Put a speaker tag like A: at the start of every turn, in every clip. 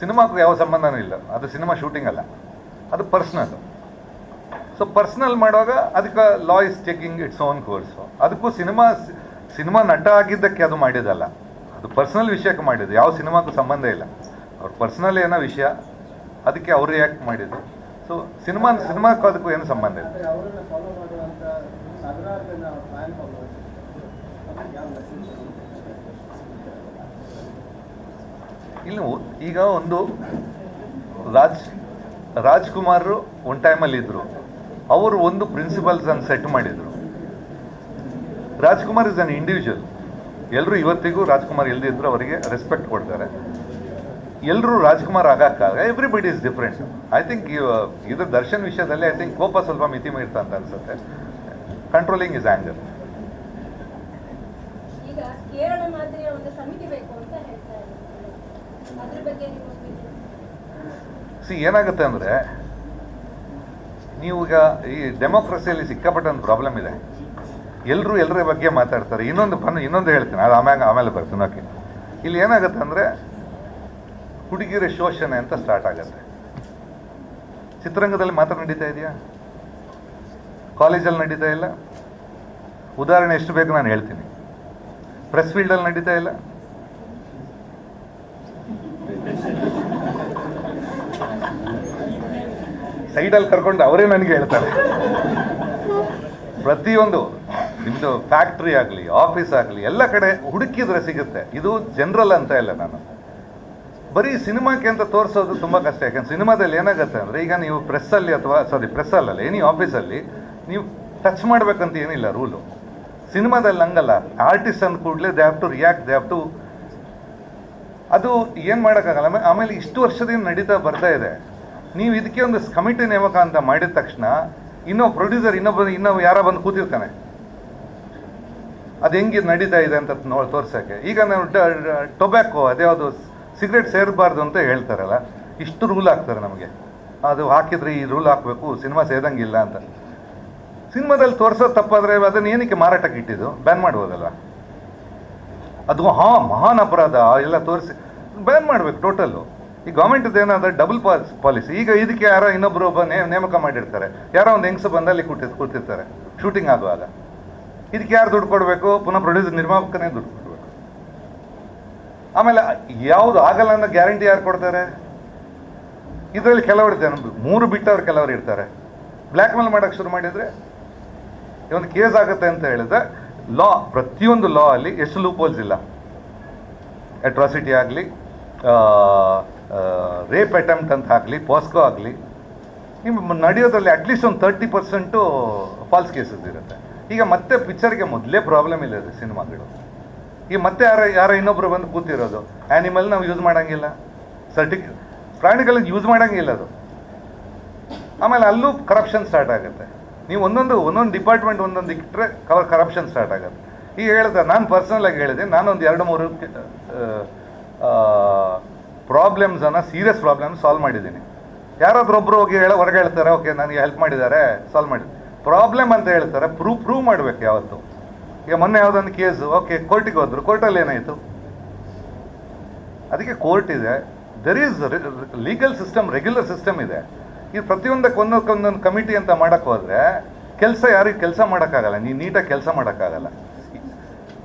A: ಸಿನಿಮಾಕ್ಕೂ ಯಾವ ಸಂಬಂಧನೂ ಇಲ್ಲ. ಅದು ಸಿನಿಮಾ ಶೂಟಿಂಗ್ ಅಲ್ಲ. ಅದು ಪರ್ಸ್ನಲ್ ಸೊ ಪರ್ಸ್ನಲ್ ಮಾಡುವಾಗ ಅದಕ್ಕೆ law is checking it's own course ಅದಕ್ಕೂ ಸಿನಿಮಾ ಸಿನಿಮಾ ನಟ ಆಗಿದ್ದಕ್ಕೆ ಅದು ಮಾಡಿದಲ್ಲ ಅದು ಪರ್ಸ್ನಲ್ ವಿಷಯಕ್ಕೆ ಮಾಡಿದ್ದು. ಯಾವ ಸಿನಿಮಾಕ್ಕೂ ಸಂಬಂಧ ಇಲ್ಲ. ಅವ್ರ ಪರ್ಸ್ನಲ್ ಏನೋ ವಿಷಯ. ಅದಕ್ಕೆ ಅವ್ರು ಯಾಕೆ ಮಾಡಿದ್ದು. ಸೊ ಸಿನಿಮಾ, ಸಿನಿಮಾಕ್ಕೂ ಅದಕ್ಕೂ ಏನು ಸಂಬಂಧ ಇಲ್ಲ
B: ಅಂದ್ರೆ ಅವರನ್ನ ಫಾಲೋ ಮಾಡುವಂತ ಸಾವಿರಾರು ಜನ ಫ್ಯಾನ್ ಫಾಲೋವರ್ಸ್ ಅದಕ್ಕೆ ಯಾವ ಮೆಸೇಜ್
A: ಇಲ್ಲಿ ಈಗ ಒಂದು ರಾಜ್ ರಾಜ್ಕುಮಾರ್ ಒನ್ ಟೈಮಲ್ಲಿ ಇದ್ರು. ಅವರು ಒಂದು ಪ್ರಿನ್ಸಿಪಲ್ಸ್ ಅನ್ನು ಸೆಟ್ ಮಾಡಿದ್ರು. ರಾಜ್ಕುಮಾರ್ ಇಸ್ ಅನ್ ಇಂಡಿವಿಜುವಲ್ ಎಲ್ಲರೂ ಇವತ್ತಿಗೂ ರಾಜ್ಕುಮಾರ್ ಇಲ್ದಿದ್ರು ಅವರಿಗೆ ರೆಸ್ಪೆಕ್ಟ್ ಕೊಡ್ತಾರೆ. ಎಲ್ಲರೂ Rajkumar ಆಗಕ್ಕಾಗ everybody is different I think ಇದು ದರ್ಶನ್ ವಿಷಯದಲ್ಲಿ ಐ ಥಿಂಕ್ ಕೋಪ ಸ್ವಲ್ಪ ಮಿತಿ ಮೀರ್ತಾ ಅಂತ ಅನ್ಸುತ್ತೆ. ಕಂಟ್ರೋಲಿಂಗ್ ಇಸ್ ಆಂಗರ್ ಸಿ, ಏನಾಗುತ್ತೆ ಅಂದರೆ, ನೀವು ಈಗ ಈ ಡೆಮೋಕ್ರಸಿಯಲ್ಲಿ ಸಿಕ್ಕಾಪಟ್ಟೆ ಒಂದು ಪ್ರಾಬ್ಲಮ್ ಇದೆ. ಎಲ್ಲರೂ ಎಲ್ಲರ ಬಗ್ಗೆ ಮಾತಾಡ್ತಾರೆ. ಇನ್ನೊಂದು ಬಂದು ಇನ್ನೊಂದು ಹೇಳ್ತೀನಿ. ಅದು ಆಮ್ಯಾಗ ಆಮೇಲೆ ಬರ್ತೀನಿ. ಓಕೆ ಇಲ್ಲಿ ಏನಾಗುತ್ತೆ ಅಂದರೆ, ಹುಡುಗಿರ ಶೋಷಣೆ ಅಂತ ಸ್ಟಾರ್ಟ್ ಆಗುತ್ತೆ. ಚಿತ್ರರಂಗದಲ್ಲಿ ಮಾತ್ರ ನಡೀತಾ ಇದೆಯಾ? ಕಾಲೇಜಲ್ಲಿ ನಡೀತಾ ಇಲ್ಲ? ಉದಾಹರಣೆ ಎಷ್ಟು ಬೇಕು ನಾನು ಹೇಳ್ತೀನಿ. ಪ್ರೆಸ್ ಫೀಲ್ಡಲ್ಲಿ ನಡೀತಾ ಇಲ್ಲ? ಸೈಡಲ್ಲಿ ಕರ್ಕೊಂಡು ಅವರೇ ನನಗೆ ಹೇಳ್ತಾರೆ. ಪ್ರತಿಯೊಂದು ನಿಮ್ಮದು ಫ್ಯಾಕ್ಟ್ರಿ ಆಗಲಿ, ಆಫೀಸ್ ಆಗಲಿ, ಎಲ್ಲ ಕಡೆ ಹುಡುಕಿದ್ರೆ ಸಿಗುತ್ತೆ. ಇದು ಜನರಲ್ ಅಂತ ಇಲ್ಲ ನಾನು. ಬರೀ ಸಿನಿಮಾಕ್ಕೆ ಅಂತ ತೋರಿಸೋದು ತುಂಬ ಕಷ್ಟ. ಯಾಕಂದ್ರೆ ಸಿನಿಮಾದಲ್ಲಿ ಏನಾಗುತ್ತೆ ಅಂದರೆ, ಈಗ ನೀವು ಪ್ರೆಸ್ಸಲ್ಲಿ ಅಥವಾ ಸಾರಿ ಪ್ರೆಸ್ಸಲ್ಲ ಎನಿ ಆಫೀಸಲ್ಲಿ ನೀವು ಟಚ್ ಮಾಡಬೇಕಂತ ಏನಿಲ್ಲ ರೂಲು ಸಿನಿಮಾದಲ್ಲಿ ಹಂಗಲ್ಲ. ಆರ್ಟಿಸ್ಟ್ ಅಂದ ಕೂಡಲೇ they have to react they have to ಅದು ಏನು ಮಾಡೋಕ್ಕಾಗಲ್ಲ. ಆಮೇಲೆ ಇಷ್ಟು ವರ್ಷದಿಂದ ನಡೀತಾ ಬರ್ತಾ ಇದೆ. ನೀವು ಇದಕ್ಕೆ ಒಂದು ಕಮಿಟಿ ನೇಮಕ ಅಂತ ಮಾಡಿದ ತಕ್ಷಣ ಇನ್ನೊಬ್ಬ ಪ್ರೊಡ್ಯೂಸರ್ ಇನ್ನೊಬ್ಬ ಇನ್ನೊಬ್ಬ ಯಾರ ಬಂದು ಕೂತಿರ್ತಾನೆ. ಅದು ಹೆಂಗೆ ನಡೀತಾ ಇದೆ ಅಂತ ತೋರ್ಸೋಕ್ಕೆ. ಈಗ ನಾವು ಟೊಬ್ಯಾಕೋ ಅದ್ಯಾವುದು ಸಿಗರೇಟ್ ಸೇರಬಾರ್ದು ಅಂತ ಹೇಳ್ತಾರಲ್ಲ, ಇಷ್ಟು ರೂಲ್ ಹಾಕ್ತಾರೆ ನಮಗೆ. ಅದು ಹಾಕಿದ್ರೆ ಈ ರೂಲ್ ಹಾಕಬೇಕು, ಸಿನಿಮಾ ಸೇದಂಗಿಲ್ಲ ಅಂತ. ಸಿನಿಮಾದಲ್ಲಿ ತೋರ್ಸೋದು ತಪ್ಪಾದ್ರೆ ಅದನ್ನ ಏನಕ್ಕೆ ಮಾರಾಟಕ್ಕೆ ಇಟ್ಟಿದ್ದು? ಬ್ಯಾನ್ ಮಾಡ್ಬೋದಲ್ಲ ಅದು ಹಾ ಮಹಾನ್ ಅಪರಾಧ, ಎಲ್ಲ ತೋರಿಸಿ ಬ್ಯಾನ್ ಮಾಡ್ಬೇಕು ಟೋಟಲ್ಲು. ಈ ಗೌರ್ಮೆಂಟ್ ಏನಾದ್ರೆ ಡಬಲ್ ಪಾಲಿಸಿ ಈಗ ಇದಕ್ಕೆ ಯಾರೋ ಇನ್ನೊಬ್ರು ಒಬ್ಬ ನೇಮಕ ಮಾಡಿರ್ತಾರೆ. ಯಾರೋ ಒಂದು ಹೆಂಗಸ ಬಂದಲ್ಲಿ ಕೂತಿ, ಕೂತಿರ್ತಾರೆ. ಶೂಟಿಂಗ್ ಆಗುವಾಗ. ಇದಕ್ಕೆ ಯಾರು ದುಡ್ಡು ಕೊಡಬೇಕು? ಪುನಃ ಪ್ರೊಡ್ಯೂಸರ್ ನಿರ್ಮಾಪಕನೇ ದುಡ್ಡು ಕೊಡಬೇಕು. ಆಮೇಲೆ ಯಾವುದು ಆಗಲ್ಲ ಅನ್ನೋ ಗ್ಯಾರಂಟಿ ಯಾರು ಕೊಡ್ತಾರೆ? ಇದರಲ್ಲಿ ಕೆಲವರು ಇದೆ ಮೂರು ಬಿಟ್ಟವ್ರು ಕೆಲವರು ಇರ್ತಾರೆ. ಬ್ಲ್ಯಾಕ್ ಮೇಲ್ ಮಾಡೋಕ್ಕೆ ಶುರು ಮಾಡಿದರೆ ಒಂದು ಕೇಸ್ ಆಗುತ್ತೆ ಅಂತ ಹೇಳಿದ್ರೆ ಲಾ ಪ್ರತಿಯೊಂದು ಲಾ ಅಲ್ಲಿ ಎಷ್ಟು ಲೂಪೋಲ್ಸ್ ಇಲ್ಲ. ಅಟ್ರಾಸಿಟಿ ಆಗಲಿ ರೇಪ್ ಅಟೆಂಪ್ಟ್ ಅಂತ ಆಗಲಿ ಪಾಸ್ಕೋ ಆಗಲಿ ನಿಮ್ಮ ನಡೆಯೋದ್ರಲ್ಲಿ ಅಟ್ಲೀಸ್ಟ್ ಒಂದು ತರ್ಟಿ ಪರ್ಸೆಂಟು ಫಾಲ್ಸ್ ಕೇಸಸ್ ಇರುತ್ತೆ. ಈಗ ಮತ್ತೆ ಪಿಕ್ಚರ್ಗೆ ಮೊದಲೇ ಪ್ರಾಬ್ಲಮ್ ಇಲ್ಲ ರೀ ಸಿನಿಮಾಗಳು. ಈಗ ಮತ್ತೆ ಯಾರ, ಯಾರೋ ಇನ್ನೊಬ್ರು ಬಂದು ಕೂತಿರೋದು ಆ್ಯನಿಮಲ್ ನಾವು ಯೂಸ್ ಮಾಡೋಂಗಿಲ್ಲ. ಸರ್ಟಿಕ್ ಪ್ರಾಣಿಗಳಿಗೆ ಯೂಸ್ ಮಾಡೋಂಗಿಲ್ಲ ಅದು. ಆಮೇಲೆ ಅಲ್ಲೂ ಕರಪ್ಷನ್ ಸ್ಟಾರ್ಟ್ ಆಗುತ್ತೆ. ನೀವು ಒಂದೊಂದು ಒಂದೊಂದು ಡಿಪಾರ್ಟ್ಮೆಂಟ್ ಒಂದೊಂದು ಇಟ್ಟರೆ ಕವರ್ ಕರಪ್ಷನ್ ಸ್ಟಾರ್ಟ್ ಆಗುತ್ತೆ. ಈಗ ಹೇಳಿದೆ, ನಾನು ಪರ್ಸನಲ್ ಆಗಿ ಹೇಳಿದೆ, ನಾನೊಂದು ಎರಡು, ಮೂರು ಪ್ರಾಬ್ಲಮ್ಸನ್ನು ಸೀರಿಯಸ್ ಪ್ರಾಬ್ಲಮ್ ಸಾಲ್ವ್ ಮಾಡಿದ್ದೀನಿ. ಯಾರಾದ್ರೂ ಒಬ್ರು ಹೋಗಿ ಹೇಳ, ಹೊರಗೆ ಹೇಳ್ತಾರೆ, ಓಕೆ, ನನಗೆ ಹೆಲ್ಪ್ ಮಾಡಿದ್ದಾರೆ ಸಾಲ್ವ್ ಮಾಡಿ. ಪ್ರಾಬ್ಲಮ್ ಅಂತ ಹೇಳ್ತಾರೆ ಪ್ರೂವ್ ಪ್ರೂವ್ ಮಾಡ್ಬೇಕು ಯಾವತ್ತು. ಈಗ ಮೊನ್ನೆ ಯಾವುದೊಂದು ಕೇಸ್ ಓಕೆ ಕೋರ್ಟಿಗೆ ಹೋದ್ರು. ಕೋರ್ಟಲ್ಲಿ ಏನಾಯಿತು? ಅದಕ್ಕೆ ಕೋರ್ಟ್ ಇದೆ. There is legal system regular system ಇದೆ. ಈ ಪ್ರತಿಯೊಂದಕ್ಕೆ ಒಂದಕ್ಕೊಂದೊಂದು ಕಮಿಟಿ ಅಂತ ಮಾಡೋಕ್ಕೆ ಹೋದ್ರೆ, ಕೆಲಸ ಯಾರಿಗೆ ಕೆಲಸ ಮಾಡೋಕ್ಕಾಗಲ್ಲ. ನೀವು ನೀಟಾಗಿ ಕೆಲಸ ಮಾಡೋಕ್ಕಾಗಲ್ಲ.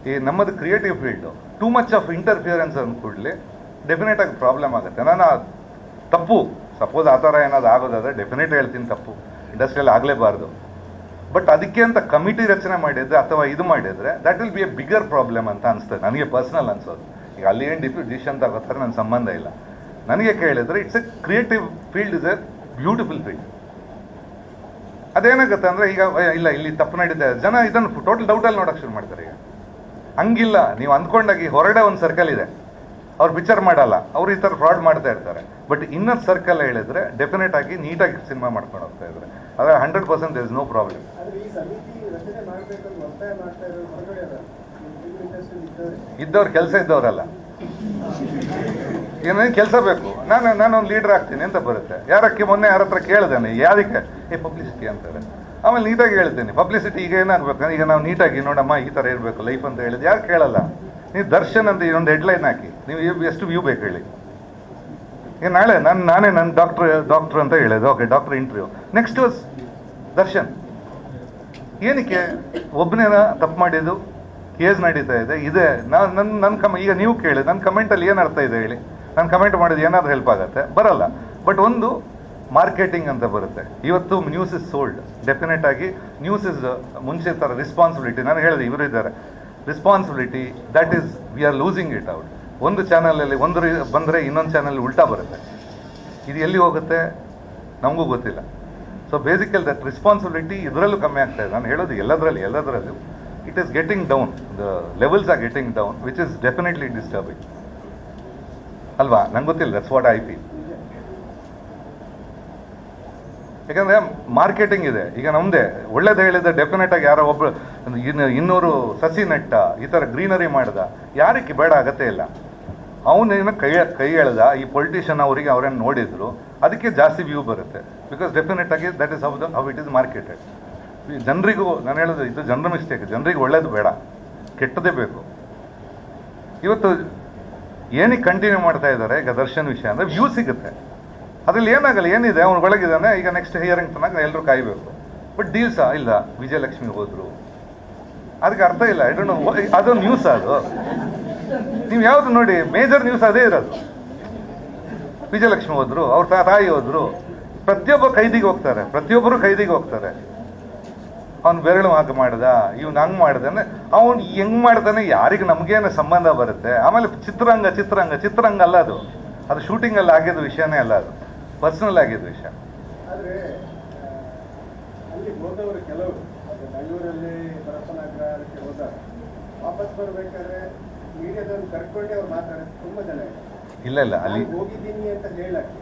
A: ಈ ನಮ್ಮದು creative field too much of interference ಅಂದ್ಕೂಡ್ಲಿ definite ಆಗಿ ಪ್ರಾಬ್ಲಮ್ ಆಗುತ್ತೆ. ನಾನು ತಪ್ಪು ಸಪೋಸ್ ಆ ಥರ ಏನಾದ್ರು ಆಗೋದಾದ್ರೆ ಡೆಫಿನೆಟ್ ಹೇಳ್ತೀನಿ ತಪ್ಪು. ಇಂಡಸ್ಟ್ರಿಯಲ್ಲಿ ಆಗಲೇಬಾರ್ದು. ಬಟ್ ಅದಕ್ಕೆ ಅಂತ ಕಮಿಟಿ ರಚನೆ ಮಾಡಿದ್ರೆ ಅಥವಾ ಇದು ಮಾಡಿದ್ರೆ that will be a bigger problem ಅಂತ ಅನಿಸ್ತದೆ. ನನಗೆ ಪರ್ಸ್ನಲ್ ಅನ್ಸೋದು. ಈಗ ಅಲ್ಲಿ ಏನು ಡಿಫ್ಯೂ ಡಿಸಿಷನ್ ತಗೋತಾರೆ ನನ್ನ ಸಂಬಂಧ ಇಲ್ಲ. ನನಗೆ ಕೇಳಿದ್ರೆ it's a creative field is a beautiful field ಅದೇನಾಗುತ್ತೆ ಅಂದರೆ ಈಗ ಇಲ್ಲ, ಇಲ್ಲಿ ತಪ್ಪು ನಡೀತಾ ಜನ ಇದನ್ನು ಟೋಟಲ್ ಡೌಟಲ್ಲಿ ನೋಡೋಕೆ ಶುರು ಮಾಡ್ತಾರೆ ಈಗ. ಹಂಗಿಲ್ಲ ನೀವು ಅಂದ್ಕೊಂಡಾಗಿ ಹೊರಗಡೆ ಒಂದು ಸರ್ಕಲ್ ಇದೆ. ಅವ್ರು ಪಿಕ್ಚರ್ ಮಾಡಲ್ಲ ಅವ್ರು ಈ ಥರ ಫ್ರಾಡ್ ಮಾಡ್ತಾ ಇರ್ತಾರೆ. ಬಟ್ ಇನ್ನೊಂದು ಸರ್ಕಲ್ ಹೇಳಿದ್ರೆ ಡೆಫಿನೆಟ್ ಆಗಿ ನೀಟಾಗಿ ಸಿನಿಮಾ ಮಾಡ್ಕೊಂಡು ಹೋಗ್ತಾ ಇದ್ದಾರೆ ಆದರೆ hundred percent is no problem
B: ಇದ್ದವ್ರು.
A: ಕೆಲಸ ಇದ್ದವರಲ್ಲ. ಏನೇನು ಕೆಲಸ ಬೇಕು? ನಾನು ನಾನೊಂದು ಲೀಡರ್ ಆಗ್ತೀನಿ ಅಂತ ಬರುತ್ತೆ. ಯಾರಕ್ಕೆ ಮೊನ್ನೆ ಯಾರ ಹತ್ರ ಕೇಳಿದಾನೆ ಯಾರಿಗೆ? ಏ ಪಬ್ಲಿಸಿಟಿ ಅಂತಾರೆ ಆಮೇಲೆ ನೀಟಾಗಿ ಹೇಳ್ತೀನಿ. ಪಬ್ಲಿಸಿಟಿ ಈಗ ಏನಾಗಬೇಕು ಈಗ ನಾವು ನೀಟಾಗಿ ನೋಡಮ್ಮ, ಈ ಥರ ಇರಬೇಕು ಲೈಫ್ ಅಂತ ಹೇಳಿದ್ ಯಾರು ಕೇಳಲ್ಲ. ನೀವು ದರ್ಶನ್ ಅಂತ ಒಂದು ಹೆಡ್ಲೈನ್ ಹಾಕಿ. ನೀವು ಎಷ್ಟು ವ್ಯೂ ಬೇಕು ಹೇಳಿ. ಈಗ ನಾಳೆ ನಾನು ನಾನೇ ನನ್ನ ಡಾಕ್ಟ್ರ್ ಡಾಕ್ಟ್ರ್ ಅಂತ ಹೇಳಿದೆ. Okay doctor interview next was Darshan. ಏನಕ್ಕೆ? ಒಬ್ಬನೇನ ತಪ್ಪು ಮಾಡಿದ್ದು ಕೇಸ್ ನಡೀತಾ ಇದೆ ಇದೆ. ನಾನು ನನ್ನ ನನ್ನ ಕಮ ಈಗ ನೀವು ಕೇಳಿ ನನ್ನ ಕಮೆಂಟಲ್ಲಿ ಏನು ಅರ್ಥ ಇದೆ ಹೇಳಿ. ನಾನು ಕಮೆಂಟ್ ಮಾಡಿದ್ದು ಏನಾದರೂ ಹೆಲ್ಪ್ ಆಗುತ್ತೆ? ಬರಲ್ಲ. ಬಟ್ ಒಂದು ಮಾರ್ಕೆಟಿಂಗ್ ಅಂತ ಬರುತ್ತೆ. ಇವತ್ತು ನ್ಯೂಸ್ ಇಸ್ ಸೋಲ್ಡ್ ಡೆಫಿನೆಟ್ ಆಗಿ ನ್ಯೂಸ್ ಇಸ್ ಮುಂಚೆ ಥರ ರೆಸ್ಪಾನ್ಸಿಬಿಲಿಟಿ ನಾನು ಹೇಳಿದೆ, ಇವರು ಇದ್ದಾರೆ. Responsibility that is we are losing it out ಒಂದು ಚಾನಲಲ್ಲಿ ಒಂದು ಬಂದರೆ ಇನ್ನೊಂದು ಚಾನಲ್ ಉಲ್ಟಾ ಬರುತ್ತೆ. ಇದು ಎಲ್ಲಿ ಹೋಗುತ್ತೆ? ನಮಗೂ ಗೊತ್ತಿಲ್ಲ. ಸೊ ಬೇಸಿಕಲ್ ದಟ್ ರೆಸ್ಪಾನ್ಸಿಬಿಲಿಟಿ ಇದರಲ್ಲೂ ಕಮ್ಮಿ ಆಗ್ತಾ ಇದೆ. ನಾನು ಹೇಳೋದು ಎಲ್ಲದರಲ್ಲಿ, ಎಲ್ಲದರಲ್ಲೂ. It is getting down the levels are getting down which is definitely disturbing ಅಲ್ವಾ? ನಂಗೆ ಗೊತ್ತಿಲ್ಲ. ದಟ್ಸ್ ವಾಟ್ ಐ ಫೀಲ್ ಯಾಕಂದ್ರೆ ಮಾರ್ಕೆಟಿಂಗ್ ಇದೆ. ಈಗ ನಮ್ಮದೇ ಒಳ್ಳೇದು ಹೇಳಿದ ಡೆಫಿನೆಟ್ ಆಗಿ ಯಾರೋ ಒಬ್ರು ಇನ್ನು ಇನ್ನೂರು ಸಸಿ ನೆಟ್ಟ, ಈ ಥರ ಗ್ರೀನರಿ ಮಾಡ್ದ ಯಾರಿಗೆ ಬೇಡ ಅಗತ್ಯ ಇಲ್ಲ. ಅವನೇನು ಕೈ ಕೈ ಎಳೆದ, ಈ ಪೊಲಿಟಿಷಿಯನ್ ಅವರಿಗೆ ಅವ್ರೇನು ನೋಡಿದ್ರು, ಅದಕ್ಕೆ ಜಾಸ್ತಿ ವ್ಯೂ ಬರುತ್ತೆ. ಬಿಕಾಸ್ ಡೆಫಿನೆಟ್ ಆಗಿ that is how the how it is marketed ಜನರಿಗೂ, ನಾನು ಹೇಳೋದು ಇದು ಜನರ ಮಿಸ್ಟೇಕ್ ಜನರಿಗೆ ಒಳ್ಳೇದು ಬೇಡ. ಕೆಟ್ಟದೇ ಬೇಕು. ಇವತ್ತು ಏನಕ್ಕೆ ಕಂಟಿನ್ಯೂ ಮಾಡ್ತಾ ಇದ್ದಾರೆ ಈಗ ದರ್ಶನ್ ವಿಷಯ ಅಂದರೆ ವ್ಯೂ ಸಿಗುತ್ತೆ. ಅದ್ರಲ್ಲಿ ಏನಾಗಲ್ಲ, ಏನಿದೆ? ಅವ್ನು ಒಳಗಿದ್ದಾನೆ ಈಗ ನೆಕ್ಸ್ಟ್ ಹಿಯರಿಂಗ್ ತನಕ ಎಲ್ಲರೂ ಕಾಯಬೇಕು. ಬಟ್ ಡೀಲ್ಸಾ ಇಲ್ಲ. ವಿಜಯಲಕ್ಷ್ಮಿ ಹೋದ್ರು. ಅದಕ್ಕೆ ಅರ್ಥ ಇಲ್ಲ. ಐ ಡೋಂಟ್ ನೋ ಅದು ನ್ಯೂಸ್ ಅದು? ನೀವು ಯಾವುದು ನೋಡಿ ಮೇಜರ್ ನ್ಯೂಸ್ ಅದೇ ಇರೋದು. ವಿಜಯಲಕ್ಷ್ಮಿ ಹೋದ್ರು, ಅವ್ರ ತಾಯಿ ಹೋದ್ರು. ಪ್ರತಿಯೊಬ್ಬ ಕೈದಿಗೆ ಹೋಗ್ತಾರೆ. ಪ್ರತಿಯೊಬ್ಬರು ಕೈದಿಗೆ ಹೋಗ್ತಾರೆ. ಅವ್ನು ಬೆರಳು ಹಾಗೆ ಮಾಡ್ದ, ಇವ್ನು ಹಂಗೆ ಮಾಡ್ದಾನೆ. ಅವನು ಹೆಂಗ್ ಮಾಡ್ತಾನೆ ಯಾರಿಗೆ ನಮಗೇನು ಸಂಬಂಧ ಬರುತ್ತೆ? ಆಮೇಲೆ ಚಿತ್ರರಂಗ ಚಿತ್ರರಂಗ ಚಿತ್ರರಂಗ ಅಲ್ಲ ಅದು. ಅದು ಶೂಟಿಂಗಲ್ಲಿ ಆಗಿದ್ದ ವಿಷಯನೇ ಅಲ್ಲ ಅದು. ಪರ್ಸನಲ್ ಆಗಿದ್ದ ವಿಷಯ.
B: ಆದರೆ ಅಲ್ಲಿ ಹೋದವರು ಕೆಲವರು ಬೆಂಗಳೂರಲ್ಲಿ ಪರಪ್ಪನಗರಕ್ಕೆ ಹೋದಾಗ ವಾಪಸ್ ಬರಬೇಕಾದ್ರೆ ಮೀಡಿಯಾದವ್ರು ಕರ್ಕೊಂಡೆ ಅವ್ರು ಮಾತಾಡೋದು ತುಂಬ ಜನ
A: ಇಲ್ಲ ಇಲ್ಲ ಅಲ್ಲಿ
B: ಹೋಗಿದ್ದೀನಿ ಅಂತ ಹೇಳಕ್ಕೆ.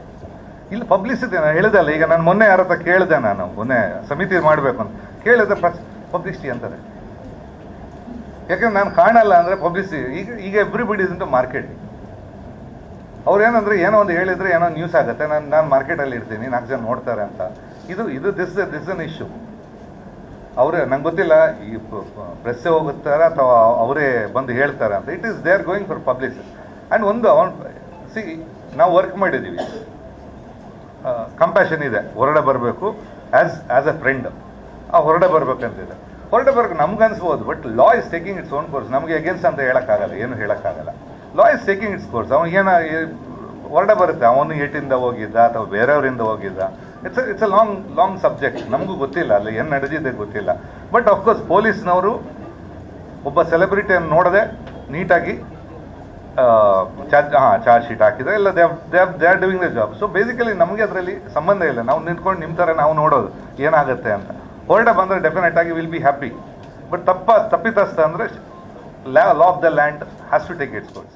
A: ಇಲ್ಲ ಪಬ್ಲಿಸಿಟಿ ನಾನು ಹೇಳಿದಲ್ಲ ಈಗ ನಾನು ಮೊನ್ನೆ ಯಾರ ಹತ್ರ ಕೇಳಿದೆ ನಾನು ಮೊನ್ನೆ ಸಮಿತಿ ಮಾಡಬೇಕು ಅಂತ. ಕೇಳಿದ್ರೆ ಪಬ್ಲಿಸಿಟಿ ಅಂತಾರೆ. ಯಾಕಂದ್ರೆ ನಾನು ಕಾಣಲ್ಲ ಅಂದರೆ ಪಬ್ಲಿಸಿಟಿ ಈಗ ಈಗ ಎವ್ರಿಬಡಿ ಇಂಟು ಮಾರ್ಕೆಟಿಂಗ್ ಅವ್ರು ಏನಂದ್ರೆ ಏನೋ ಒಂದು ಹೇಳಿದ್ರೆ ಏನೋ ನ್ಯೂಸ್ ಆಗುತ್ತೆ, ನಾನು ನಾನು ಮಾರ್ಕೆಟಲ್ಲಿ ಇರ್ತೀನಿ, ನಾಲ್ಕು ಜನ ನೋಡ್ತಾರೆ ಅಂತ. ಇದು ಇದು ದಿಸ್ ದಿಸ್ ಅನ್ ಇಶ್ಯೂ ಅವರೇ ನಂಗೆ ಗೊತ್ತಿಲ್ಲ, ಈ ಪ್ರೆಸ್ಸೇ ಹೋಗುತ್ತಾರೆ ಅಥವಾ ಅವರೇ ಬಂದು ಹೇಳ್ತಾರೆ ಅಂತ. It is they are going for publicity and ಒಂದು ಅವನ್ ಸಿ ನಾವು ವರ್ಕ್ ಮಾಡಿದ್ದೀವಿ ಕಂಪ್ಯಾಷನ್ ಇದೆ. ಹೊರಡೆ ಬರಬೇಕು ಆ್ಯಸ್ ಆ್ಯಸ್ ಎ ಫ್ರೆಂಡ್ ಆ ಹೊರಡೆ ಬರ್ಬೇಕಂತಿದೆ. ಹೊರಡೆ ಬರ್ಬೇಕು, ನಮ್ಗೆ ಅನ್ಸ್ಬೋದು but law is taking its own course ನಮಗೆ ಅಗೇನ್ಸ್ಟ್ ಅಂತ ಹೇಳೋಕ್ಕಾಗಲ್ಲ, ಏನು ಹೇಳೋಕ್ಕಾಗಲ್ಲ. ಲಾ ಟೇಕಿಂಗ್ ಇಟ್ಸ್ ಕೋರ್ಸ್ ಅವ್ನಿಗೇನ ಹೊರಡೆ ಬರುತ್ತೆ. ಅವನು ಏಟಿಂದ ಹೋಗಿದ್ದ ಅಥವಾ ಬೇರೆಯವರಿಂದ ಹೋಗಿದ್ದ. It's it's a long long subject ನಮಗೂ ಗೊತ್ತಿಲ್ಲ. ಅಲ್ಲಿ ಏನು ನಡೆದಿದೆ ಗೊತ್ತಿಲ್ಲ. ಬಟ್ ಅಫ್ಕೋರ್ಸ್ ಪೊಲೀಸ್ನವರು ಒಬ್ಬ ಸೆಲೆಬ್ರಿಟಿಯನ್ನು ನೋಡದೆ ನೀಟಾಗಿ ಚಾರ್ಜ್ ಹಾಂ ಚಾರ್ಜ್ ಶೀಟ್ ಹಾಕಿದ್ರೆ ಇಲ್ಲ they they they are doing the job so basically ನಮಗೆ ಅದರಲ್ಲಿ ಸಂಬಂಧ ಇಲ್ಲ. ನಾವು ನಿಂತ್ಕೊಂಡು ನಿಮ್ಮ ಥರ ನಾವು ನೋಡೋದು. ಏನಾಗುತ್ತೆ ಅಂತ. ಹೊರಡೆ ಬಂದರೆ ಡೆಫಿನೆಟ್ ಆಗಿ ವಿಲ್ ಬಿ ಹ್ಯಾಪಿ ಬಟ್ ತಪ್ಪ, ತಪ್ಪಿತಸ್ಥ ಅಂದರೆ law law of the land has to take its course